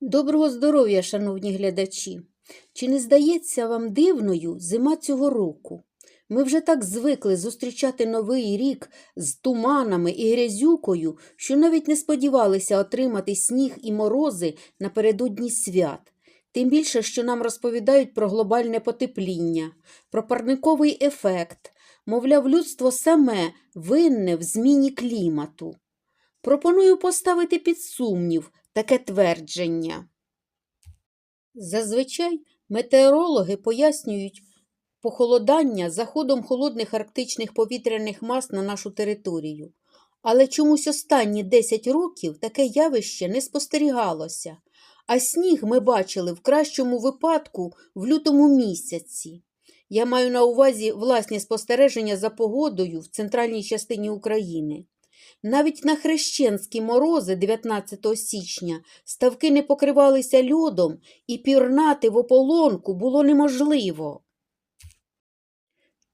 Доброго здоров'я, шановні глядачі! Чи не здається вам дивною зима цього року? Ми вже так звикли зустрічати новий рік з туманами і грязюкою, що навіть не сподівалися отримати сніг і морози напередодні свят. Тим більше, що нам розповідають про глобальне потепління, про парниковий ефект, мовляв, людство саме винне в зміні клімату. Пропоную поставити під сумнів таке твердження. Зазвичай метеорологи пояснюють похолодання заходом холодних арктичних повітряних мас на нашу територію. Але чомусь останні 10 років таке явище не спостерігалося, а сніг ми бачили в кращому випадку в лютому місяці. Я маю на увазі власні спостереження за погодою в центральній частині України. Навіть на хрещенські морози 19 січня ставки не покривалися льодом, і пірнати в ополонку було неможливо.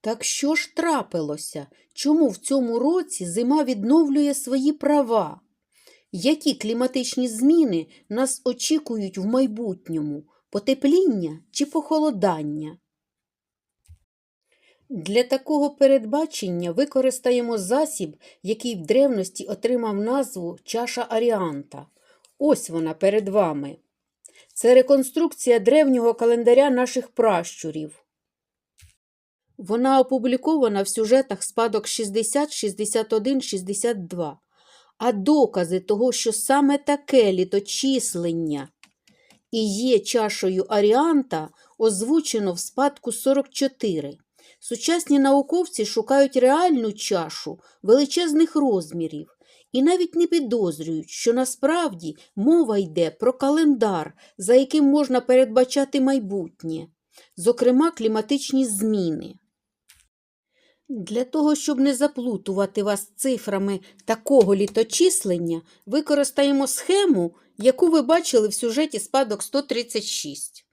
Так що ж трапилося? Чому в цьому році зима відновлює свої права? Які кліматичні зміни нас очікують в майбутньому? Потепління чи похолодання? Для такого передбачення використаємо засіб, який в древності отримав назву чаша Аріанта. Ось вона перед вами. Це реконструкція древнього календаря наших пращурів. Вона опублікована в сюжетах спадок 60, 61, 62. А докази того, що саме таке літочислення і є чашою Аріанта, озвучено в спадку 44. Сучасні науковці шукають реальну чашу величезних розмірів і навіть не підозрюють, що насправді мова йде про календар, за яким можна передбачати майбутнє, зокрема кліматичні зміни. Для того, щоб не заплутувати вас цифрами такого літочислення, використаємо схему, яку ви бачили в сюжеті спадок 136.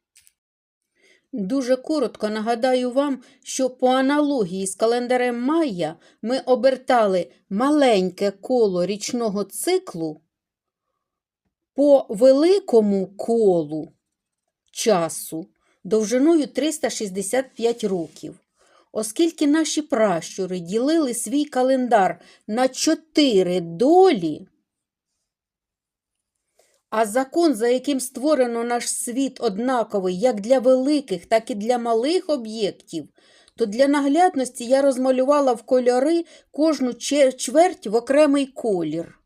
Дуже коротко нагадаю вам, що по аналогії з календарем Майя ми обертали маленьке коло річного циклу по великому колу часу довжиною 365 років. Оскільки наші пращури ділили свій календар на чотири долі, а закон, за яким створено наш світ однаковий як для великих, так і для малих об'єктів, то для наглядності я розмалювала в кольори кожну чверть в окремий колір.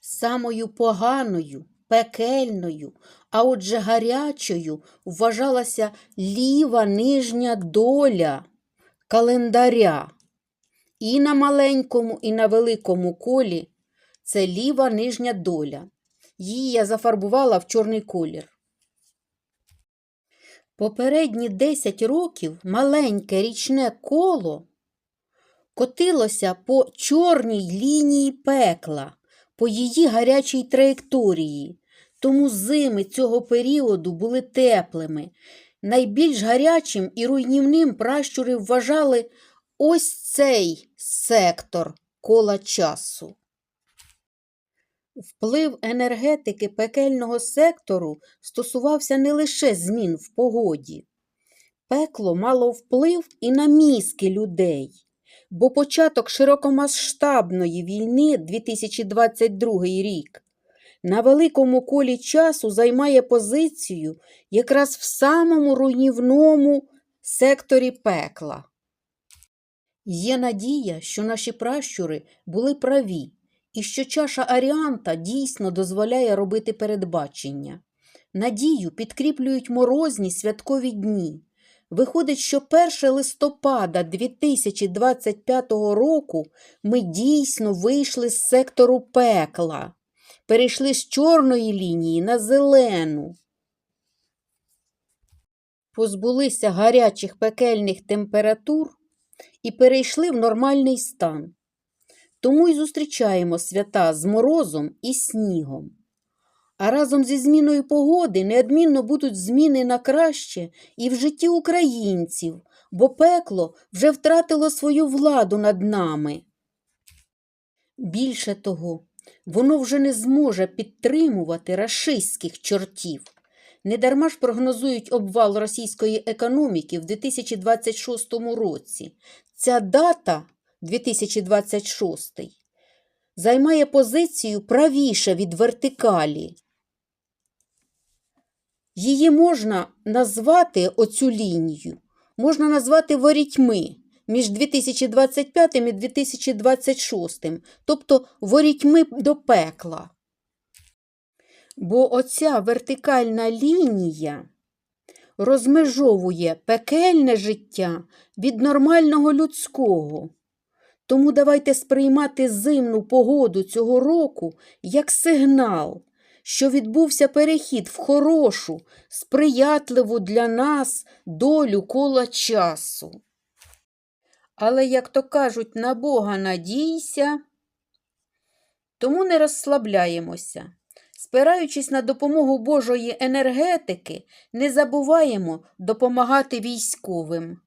Самою поганою, пекельною, а отже гарячою вважалася ліва нижня доля календаря. І на маленькому, і на великому колі це ліва нижня доля. Її я зафарбувала в чорний колір. Попередні 10 років маленьке річне коло котилося по чорній лінії пекла, по її гарячій траєкторії. Тому зими цього періоду були теплими. Найбільш гарячим і руйнівним пращури вважали ось цей сектор кола часу. Вплив енергетики пекельного сектору стосувався не лише змін в погоді. Пекло мало вплив і на мізки людей, бо початок широкомасштабної війни 2022 рік на великому колі часу займає позицію якраз в самому руйнівному секторі пекла. Є надія, що наші пращури були праві і що чаша Аріанта дійсно дозволяє робити передбачення. Надію підкріплюють морозні святкові дні. Виходить, що 1 листопада 2025 року ми дійсно вийшли з сектору пекла, перейшли з чорної лінії на зелену. Позбулися гарячих пекельних температур і перейшли в нормальний стан. Тому й зустрічаємо свята з морозом і снігом. А разом зі зміною погоди неодмінно будуть зміни на краще і в житті українців, бо пекло вже втратило свою владу над нами. Більше того, воно вже не зможе підтримувати рашистських чортів. Недарма ж прогнозують обвал російської економіки в 2026 році. Ця дата 2026 займає позицію правіше від вертикалі. Її можна назвати оцю лінію, можна назвати ворітьми між 2025 і 2026, тобто ворітьми до пекла. Бо оця вертикальна лінія розмежовує пекельне життя від нормального людського. Тому давайте сприймати зимну погоду цього року як сигнал, що відбувся перехід в хорошу, сприятливу для нас долю кола часу. Але, як то кажуть, на Бога надійся, тому не розслабляємося. Спираючись на допомогу Божої енергетики, не забуваємо допомагати військовим.